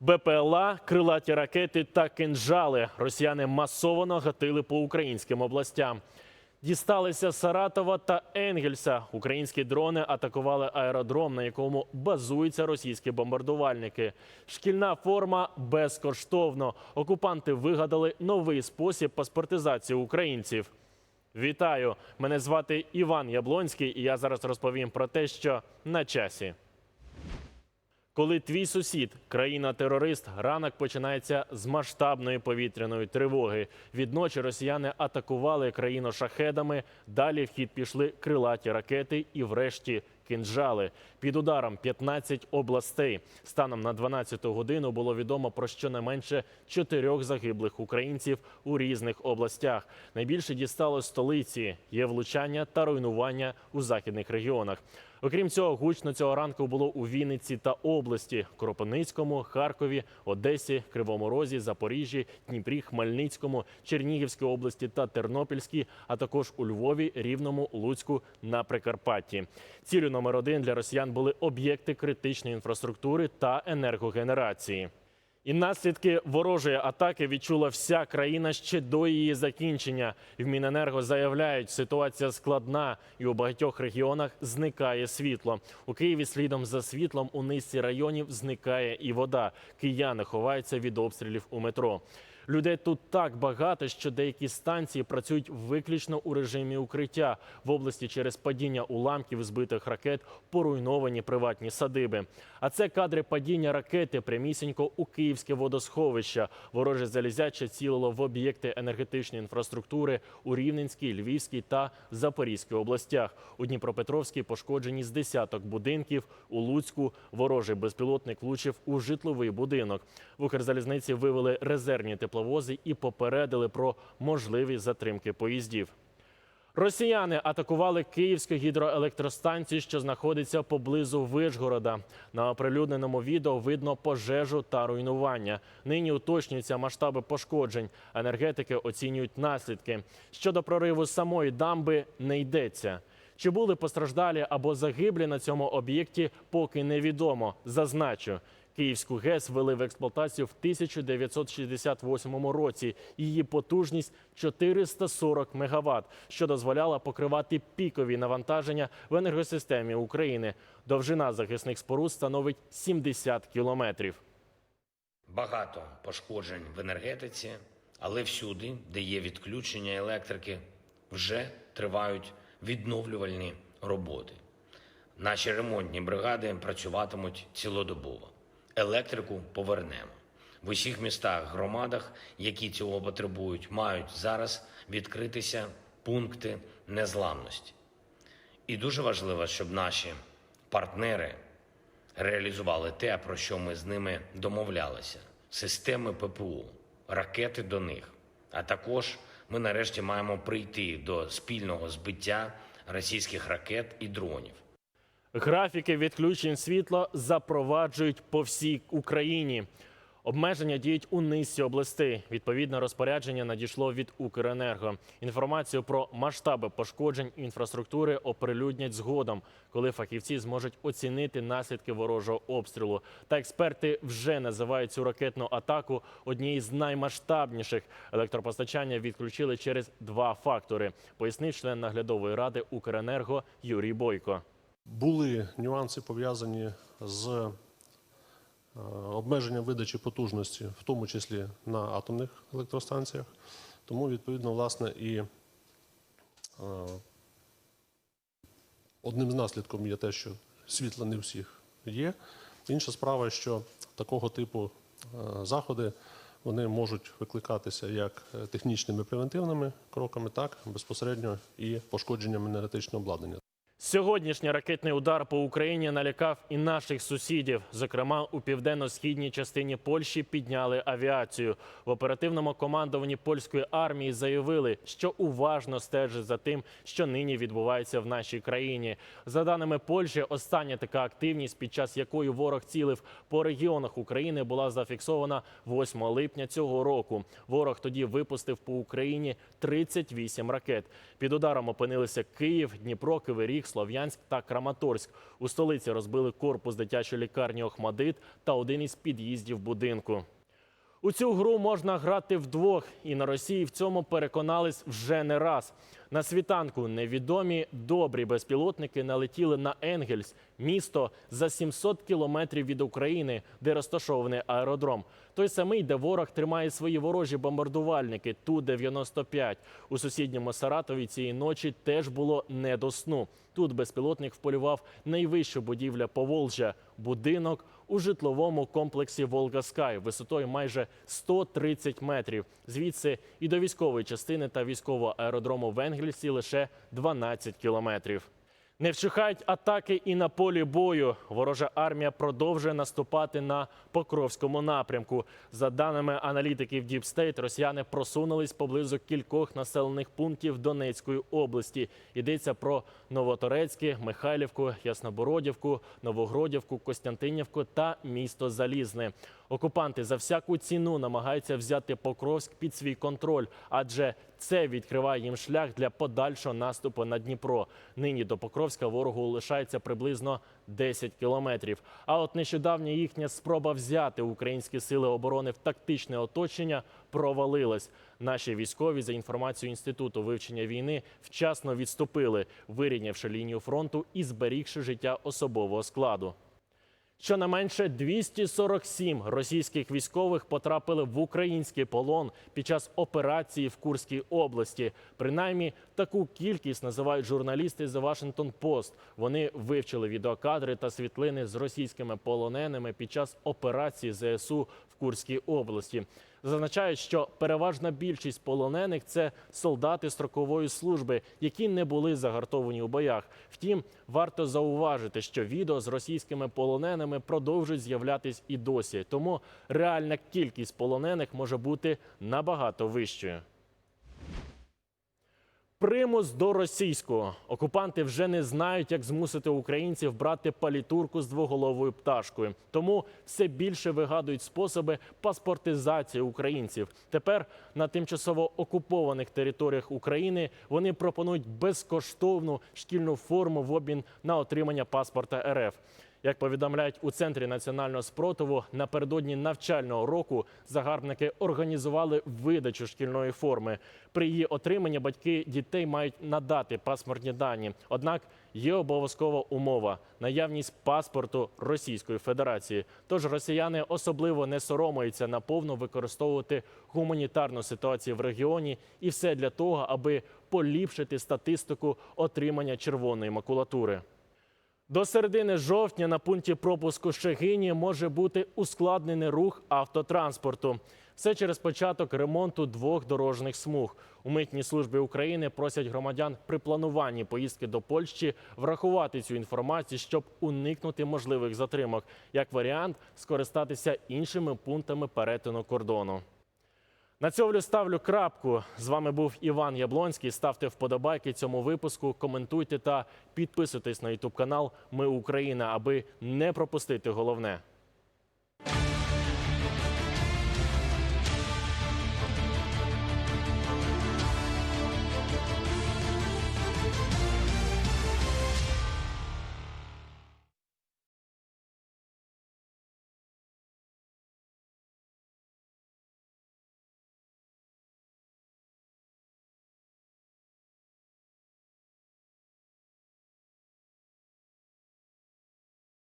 БПЛА, крилаті ракети та кинжали. Росіяни масово нагатили по українським областям. Дісталися Саратова та Енгельса. Українські дрони атакували аеродром, на якому базуються російські бомбардувальники. Шкільна форма безкоштовно. Окупанти вигадали новий спосіб паспортизації українців. Вітаю! Мене звати Іван Яблонський, і я зараз розповім про те, що на часі. Коли твій сусід, країна-терорист, ранок починається з масштабної повітряної тривоги. Відночі росіяни атакували країну шахедами. Далі в хід пішли крилаті ракети і, врешті, кинджали. Під ударом 15 областей. Станом на 12 годину було відомо про щонайменше чотирьох загиблих українців у різних областях. Найбільше дістало столиці. Є влучання та руйнування у західних регіонах. Окрім цього, гучно цього ранку було у Вінниці та області, Кропивницькому, Харкові, Одесі, Кривому Розі, Запоріжжі, Дніпрі, Хмельницькому, Чернігівській області та Тернопільській, а також у Львові, Рівному, Луцьку на Прикарпатті. Цілю номер один для росіян були об'єкти критичної інфраструктури та енергогенерації. І наслідки ворожої атаки відчула вся країна ще до її закінчення. В Міненерго заявляють, ситуація складна, і у багатьох регіонах зникає світло. У Києві слідом за світлом у низці районів зникає і вода. Кияни ховаються від обстрілів у метро. Людей тут так багато, що деякі станції працюють виключно у режимі укриття. В області через падіння уламків збитих ракет поруйновані приватні садиби. А це кадри падіння ракети прямісінько у київське водосховище. Вороже залізяче цілило в об'єкти енергетичної інфраструктури у Рівненській, Львівській та Запорізькій областях. У Дніпропетровській пошкоджені з десяток будинків. У Луцьку ворожий безпілотник влучив у житловий будинок. В Укрзалізниці вивели резервні тепловози і попередили про можливі затримки поїздів. Росіяни атакували Київську гідроелектростанцію, що знаходиться поблизу Вишгорода. На оприлюдненому відео видно пожежу та руйнування. Нині уточнюються масштаби пошкоджень. Енергетики оцінюють наслідки. Щодо прориву самої дамби не йдеться. Чи були постраждалі або загиблі на цьому об'єкті, поки невідомо. Зазначу. Київську ГЕС ввели в експлуатацію в 1968 році. Її потужність 440 МВт, що дозволяло покривати пікові навантаження в енергосистемі України. Довжина захисних споруд становить 70 кілометрів. Багато пошкоджень в енергетиці, але всюди, де є відключення електрики, вже тривають відновлювальні роботи. Наші ремонтні бригади працюватимуть цілодобово. Електрику повернемо. В усіх містах, громадах, які цього потребують, мають зараз відкритися пункти незламності. І дуже важливо, щоб наші партнери реалізували те, про що ми з ними домовлялися: системи ППУ, ракети до них. А також ми нарешті маємо прийти до спільного збиття російських ракет і дронів. Графіки відключень світла запроваджують по всій Україні. Обмеження діють у низці областей. Відповідне розпорядження надійшло від Укренерго. Інформацію про масштаби пошкоджень інфраструктури оприлюднять згодом, коли фахівці зможуть оцінити наслідки ворожого обстрілу. Та експерти вже називають цю ракетну атаку однією з наймасштабніших. Електропостачання відключили через два фактори. Пояснив член наглядової ради Укренерго Юрій Бойко. Були нюанси пов'язані з обмеженням видачі потужності, в тому числі на атомних електростанціях. Тому, відповідно, власне, і е, одним з наслідків є те, що світла не всіх є. Інша справа, що такого типу е, заходи вони можуть викликатися як е, технічними превентивними кроками, так безпосередньо і пошкодженням енергетичного обладнання. Сьогоднішній ракетний удар по Україні налякав і наших сусідів. Зокрема, у південно-східній частині Польщі підняли авіацію. В оперативному командуванні польської армії заявили, що уважно стежить за тим, що нині відбувається в нашій країні. За даними Польщі, остання така активність, під час якої ворог цілив по регіонах України, була зафіксована 8 липня цього року. Ворог тоді випустив по Україні 38 ракет. Під ударом опинилися Київ, Дніпро, Кривий Ріг, Слов'янськ та Краматорськ. У столиці розбили корпус дитячої лікарні Охмадит та один із під'їздів будинку. У цю гру можна грати вдвох, і на Росії в цьому переконались вже не раз. На світанку невідомі добрі безпілотники налетіли на Енгельс, місто за 700 кілометрів від України, де розташований аеродром. Той самий, де ворог тримає свої ворожі бомбардувальники Ту-95. У сусідньому Саратові цієї ночі теж було не до сну. Тут безпілотник вполював найвищу будівля Поволжя – будинок у житловому комплексі Волга Скай висотою майже 130 метрів. Звідси і до військової частини та військового аеродрому в Енгельсі лише 12 кілометрів. Не вщухають атаки і на полі бою. Ворожа армія продовжує наступати на Покровському напрямку. За даними аналітиків State, росіяни просунулись поблизу кількох населених пунктів Донецької області. Йдеться про Новоторецьке, Михайлівку, Яснобородівку, Новогродівку, Костянтинівку та місто Залізне. Окупанти за всяку ціну намагаються взяти Покровськ під свій контроль, адже це відкриває їм шлях для подальшого наступу на Дніпро. Нині до Покровська ворогу лишається приблизно 10 кілометрів. А от нещодавня їхня спроба взяти українські сили оборони в тактичне оточення провалилась. Наші військові, за інформацією інституту вивчення війни, вчасно відступили, вирівнявши лінію фронту і зберігши життя особового складу. Щонайменше 247 російських військових потрапили в український полон під час операції в Курській області. Принаймні таку кількість називають журналісти The Washington Post. Вони вивчили відеокадри та світлини з російськими полоненими під час операції ЗСУ в Курській області. Зазначають, що переважна більшість полонених це солдати строкової служби, які не були загартовані у боях. Втім, варто зауважити, що відео з російськими полоненими продовжують з'являтись і досі. Тому реальна кількість полонених може бути набагато вищою. Примус до російського окупанти вже не знають, як змусити українців брати палітурку з двоголовою пташкою. Тому все більше вигадують способи паспортизації українців. Тепер на тимчасово окупованих територіях України вони пропонують безкоштовну шкільну форму в обмін на отримання паспорта РФ. Як повідомляють у центрі національного спротиву, напередодні навчального року загарбники організували видачу шкільної форми. При її отриманні батьки дітей мають надати паспортні дані. Однак є обов'язкова умова наявність паспорту Російської Федерації. Тож росіяни особливо не соромаються наповну використовувати гуманітарну ситуацію в регіоні, і все для того, аби поліпшити статистику отримання червоної макулатури. До середини жовтня на пункті пропуску Шегині може бути ускладнений рух автотранспорту. Все через початок ремонту двох дорожніх смуг. У митній службі України просять громадян при плануванні поїздки до Польщі врахувати цю інформацію, щоб уникнути можливих затримок. Як варіант, скористатися іншими пунктами перетину кордону. На цьому ставлю крапку. З вами був Іван Яблонський. Ставте вподобайки цьому випуску, коментуйте та підписуйтесь на Ютуб канал Ми Україна, аби не пропустити головне.